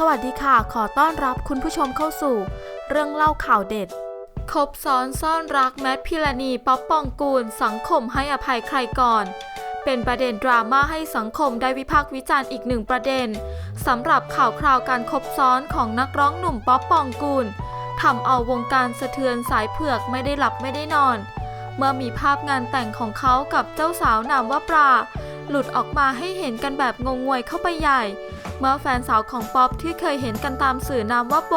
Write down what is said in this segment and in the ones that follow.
สวัสดีค่ะ ขอต้อนรับคุณผู้ชมเข้าสู่ เรื่องเล่าข่าวเด็ด คบซ้อนซ่อนรักแมทพิรณี ป๊อปปองกูล สังคมให้อภัยใครก่อน เป็นประเด็นดราม่าให้สังคมได้วิพากษ์วิจารณ์อีกหนึ่งประเด็นสำหรับข่าวคราวการคบซ้อนของนักร้องหนุ่มป๊อปปองกูลทำเอาวงการสะเทือนสายเผือกไม่ได้หลับไม่ได้นอน เมื่อมีภาพงานแต่งของเขากับเจ้าสาวนามว่าปลาหลุดออกมาให้เห็นกันแบบงงงวยเข้าไปใหญ่ เมื่อแฟนสาวของป๊อปที่เคยเห็นกันตามสื่อนามว่าโบ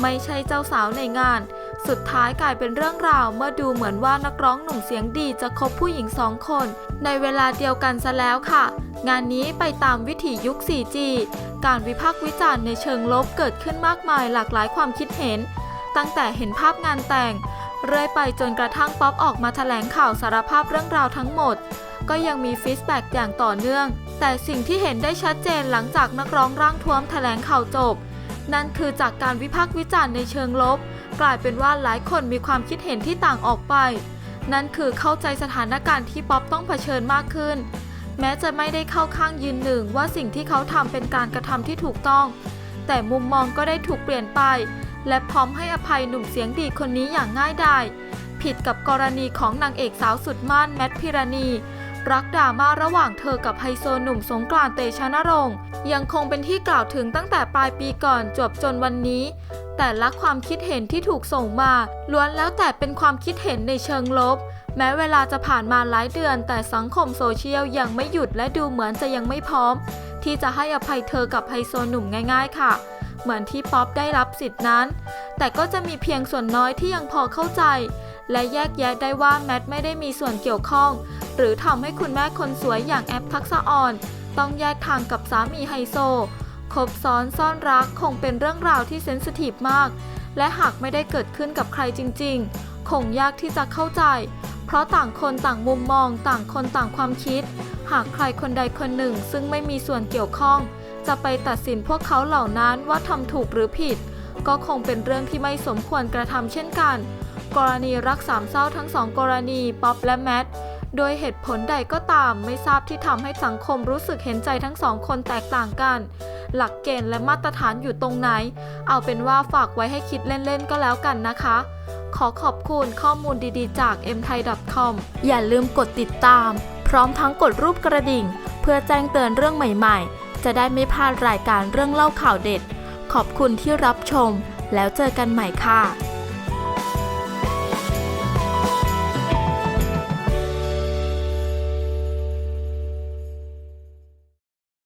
ไม่ใช่เจ้าสาวในงาน สุดท้ายกลายเป็นเรื่องราวเมื่อดูเหมือนว่านักร้องหนุ่มเสียงดีจะคบผู้หญิงสองคน ในเวลาเดียวกันซะแล้วค่ะ งานนี้ไปตามวิถียุค 4G การวิพากษ์วิจารณ์ในเชิงลบเกิดขึ้นมากมายหลากหลายความคิดเห็น ตั้งแต่เห็นภาพงานแต่ง เรื่อยไปจนกระทั่งป๊อปออกมาแถลงข่าวสารภาพเรื่องราวทั้งหมด ก็ยังมีฟีดแบ็กอย่างต่อเนื่อง แต่สิ่งที่เห็นได้ชัดเจนหลังจากนักร้องร่างท้วมแถลงข่าวจบ นั่นคือจากการวิพากษ์วิจารณ์ในเชิงลบ กลายเป็นว่าหลายคนมีความคิดเห็นที่ต่างออกไป นั่นคือเข้าใจสถานการณ์ที่ป๊อปต้องเผชิญมากขึ้น แม้จะไม่ได้เข้าข้างยืนหนึ่งว่าสิ่งที่เขาทำเป็นการกระทำที่ถูกต้อง แต่มุมมองก็ได้ถูกเปลี่ยนไป และพร้อมให้อภัยหนุ่มเสียงดีคนนี้อย่างง่ายดายผิดกับกรณีของนางเอกสาวสุดม่านแมทพิรณี รักดราม่าระหว่างเธอกับไฮโซหนุ่มสงกรานต์เตชะนรงค์ยังคงเป็นที่กล่าวถึงตั้งแต่ปลายปีก่อนจบจนวันนี้ แต่ละความคิดเห็นที่ถูกส่งมา ล้วนแล้วแต่เป็นความคิดเห็นในเชิงลบ แม้เวลาจะผ่านมาหลายเดือน แต่สังคมโซเชียลยังไม่หยุดและดูเหมือนจะยังไม่พร้อม ที่จะให้อภัยเธอกับไฮโซหนุ่มง่าย ๆ ค่ะเหมือนที่ป๊อปได้รับสิทธินั้น แต่ก็จะมีเพียงส่วนน้อยที่ยังพอเข้าใจ และแยกแยะได้ว่าแมทไม่ได้มีส่วนเกี่ยวข้อง หรือทำให้คุณแม่คนสวยอย่างแอปทักษะอ่อน ต้องแยกทางกับสามีไฮโซคบซ้อนซ่อนรักคงเป็นเรื่องราวที่เซนซิทีฟมาก และหากไม่ได้เกิดขึ้นกับใครจริง ๆ คงยากที่จะเข้าใจ เพราะต่างคนต่างมุมมอง ต่างคนต่างความคิด หากใครคนใดคนหนึ่งซึ่งไม่มีส่วนเกี่ยวข้อง จะไปตัดสินพวกเขาเหล่านั้นว่าทำถูกหรือผิด ก็คงเป็นเรื่องที่ไม่สมควรกระทำเช่นกัน กรณีรักสามเศร้าทั้งสองกรณีป๊อปและแมทโดยเหตุผลใดก็ตามไม่ทราบที่ทำให้สังคมรู้สึกเห็นใจทั้งสองคนแตกต่างกัน หลักเกณฑ์และมาตรฐานอยู่ตรงไหน เอาเป็นว่าฝากไว้ให้คิดเล่นๆก็แล้วกันนะคะ ขอขอบคุณข้อมูลดีๆจาก mthai.com อย่าลืมกดติดตาม พร้อมทั้งกดรูปกระดิ่ง เพื่อแจ้งเตือนเรื่องใหม่ๆ จะได้ไม่พลาดรายการเรื่องเล่าข่าวเด็ด ขอบคุณที่รับชม แล้วเจอกันใหม่ค่ะ